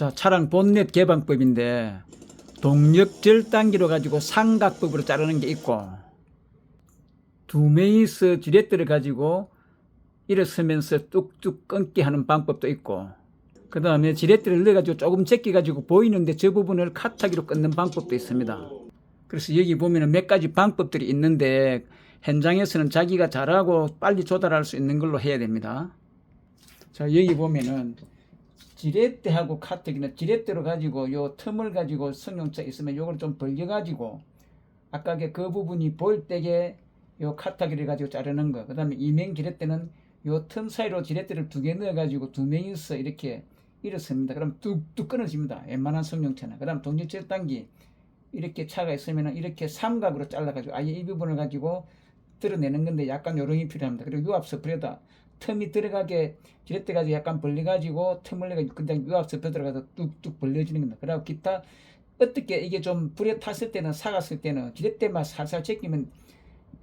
자, 차량 본넷 개방법인데 동력절 단기로 가지고 삼각법으로 자르는 게 있고 두 메이스 지렛대를 가지고 일어서면서 뚝뚝 끊게 하는 방법도 있고 그 다음에 지렛대를 넣어가지고 조금 제끼가지고 보이는데 저 부분을 카타기로 끊는 방법도 있습니다. 그래서 여기 보면은 몇 가지 방법들이 있는데 현장에서는 자기가 잘하고 빨리 조달할 수 있는 걸로 해야 됩니다. 자 여기 보면은 지렛대하고 카트기는 지렛대로 가지고 요 틈을 가지고 성형차 있으면 요걸 좀 벌려 가지고 아까 그 부분이 보일 때게 요 카타기를 가지고 자르는 거. 그다음에 이명 지렛대는 요 틈 사이로 지렛대를 두 개 넣어 가지고 두 명이서 이렇게 일어섭니다. 그럼 뚝뚝 끊어집니다. 웬만한 성형차는. 그다음 동력질 단기 이렇게 차가 있으면 이렇게 삼각으로 잘라 가지고 아예 이 부분을 가지고 드러내는 건데 약간 요령이 필요합니다. 그리고 유압 스프레다 틈이 들어가게 지렛대 가지고 약간 벌려 가지고 틈을 내 가지고 그냥 유압 스프레 들어가서 뚝뚝 벌려지는 겁니다. 그리고 기타 어떻게 이게 좀 불에 탔을 때는 사갔을 때는 지렛대만 살살 제끼면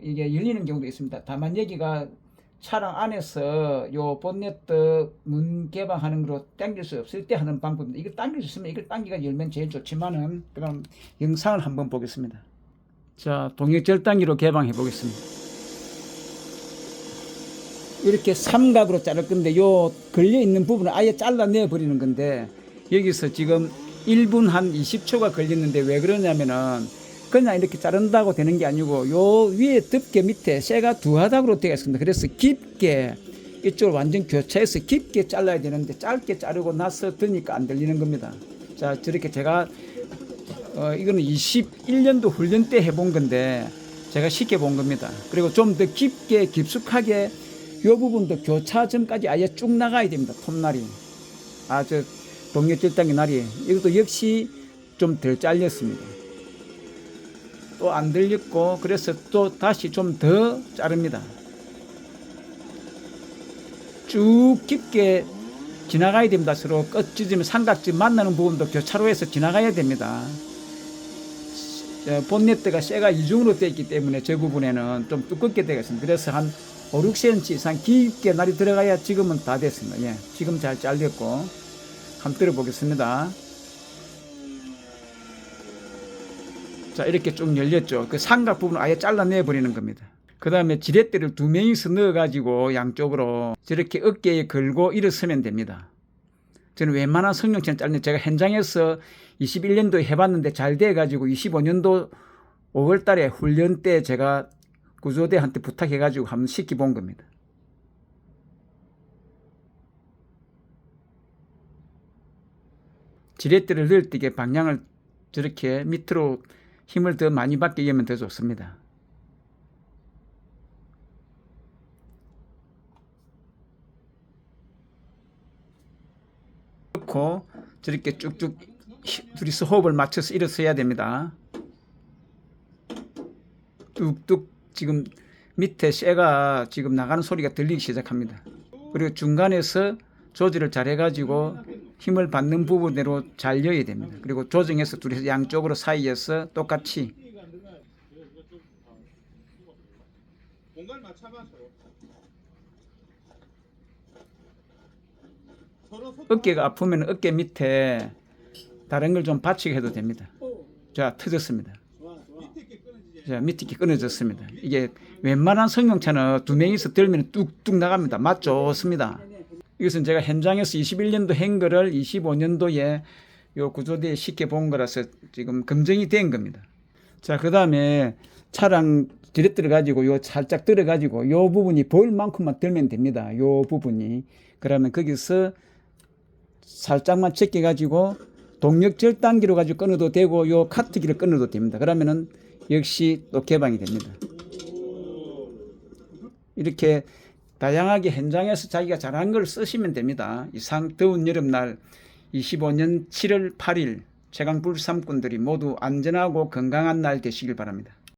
이게 열리는 경우도 있습니다. 다만 여기가 차량 안에서 요 본네트 문 개방하는 거로 당길 수 없을 때 하는 방법입니다. 이걸 당길 수 있으면 이걸 당기가 열면 제일 좋지만은 그럼 영상을 한번 보겠습니다. 자, 동력 절 단기로 개방해 보겠습니다. 이렇게 삼각으로 자를 건데 요 걸려 있는 부분을 아예 잘라내 버리는 건데 여기서 지금 1분 한 20초가 걸렸는데 왜 그러냐면은 그냥 이렇게 자른다고 되는 게 아니고 요 위에 덮개 밑에 쇠가 두 하닥으로 되어 있습니다. 그래서 깊게 이쪽을 완전 교차해서 깊게 잘라야 되는데 짧게 자르고 나서 드니까 안 들리는 겁니다. 자 저렇게 제가 어 이거는 21년도 훈련 때 해본 건데 제가 쉽게 본 겁니다. 그리고 좀 더 깊게 깊숙하게 요 부분도 교차점까지 아예 쭉 나가야 됩니다. 톱날이. 아, 저, 동력절단기 날이. 이것도 역시 좀 덜 잘렸습니다. 또 안 들렸고, 그래서 또 다시 좀 더 자릅니다. 쭉 깊게 지나가야 됩니다. 서로 끝지점, 삼각지 만나는 부분도 교차로에서 지나가야 됩니다. 저 본네트가 쇠가 이중으로 되어 있기 때문에 저 부분에는 좀 두껍게 되어 있습니다. 그래서 한 5, 6cm 이상 깊게 날이 들어가야 지금은 다 됐습니다. 예, 지금 잘 잘렸고 한번 들어보겠습니다. 자 이렇게 쭉 열렸죠. 그 삼각 부분 아예 잘라내 버리는 겁니다. 그 다음에 지렛대를 두 명이서 넣어가지고 양쪽으로 저렇게 어깨에 걸고 일어서면 됩니다. 저는 웬만한 성형체는 잘는 제가 현장에서 21년도 해봤는데 잘 돼가지고 25년도 5월 달에 훈련 때 제가 구조대한테 부탁해가지고 한번 시켜본 겁니다. 지렛대를 넣을 때 이게 방향을 저렇게 밑으로 힘을 더 많이 받게 하면 더 좋습니다. 넣고 저렇게 쭉쭉 둘이서 호흡을 맞춰서 일어서야 됩니다. 뚝뚝 지금 밑에 쇠가 지금 나가는 소리가 들리기 시작합니다. 그리고 중간에서 조절을 잘 해가지고 힘을 받는 부분대로 잘 여야 됩니다. 그리고 조정해서 둘이서 양쪽으로 사이에서 똑같이 어깨가 아프면 어깨 밑에 다른 걸 좀 받치게 해도 됩니다. 자, 터졌습니다. 밑에 있게 끊어지지 자, 밑에 이렇게 끊어졌습니다. 이게 웬만한 성형차는 두 명이서 들면 뚝뚝 나갑니다. 맛 좋습니다. 이것은 제가 현장에서 21년도 한 거를 25년도에 요 구조대에 쉽게 본 거라서 지금 검증이 된 겁니다. 자, 그 다음에 차량 디렉터를 가지고 요 살짝 들어가지고 요 부분이 보일 만큼만 들면 됩니다. 요 부분이. 그러면 거기서 살짝만 제껴 가지고 동력절 단기로 가지고 끊어도 되고 요 카트기를 끊어도 됩니다. 그러면은 역시 또 개방이 됩니다. 이렇게 다양하게 현장에서 자기가 잘한 걸 쓰시면 됩니다. 이상 더운 여름날 25년 7월 8일 최강 불 삼꾼들이 모두 안전하고 건강한 날 되시길 바랍니다.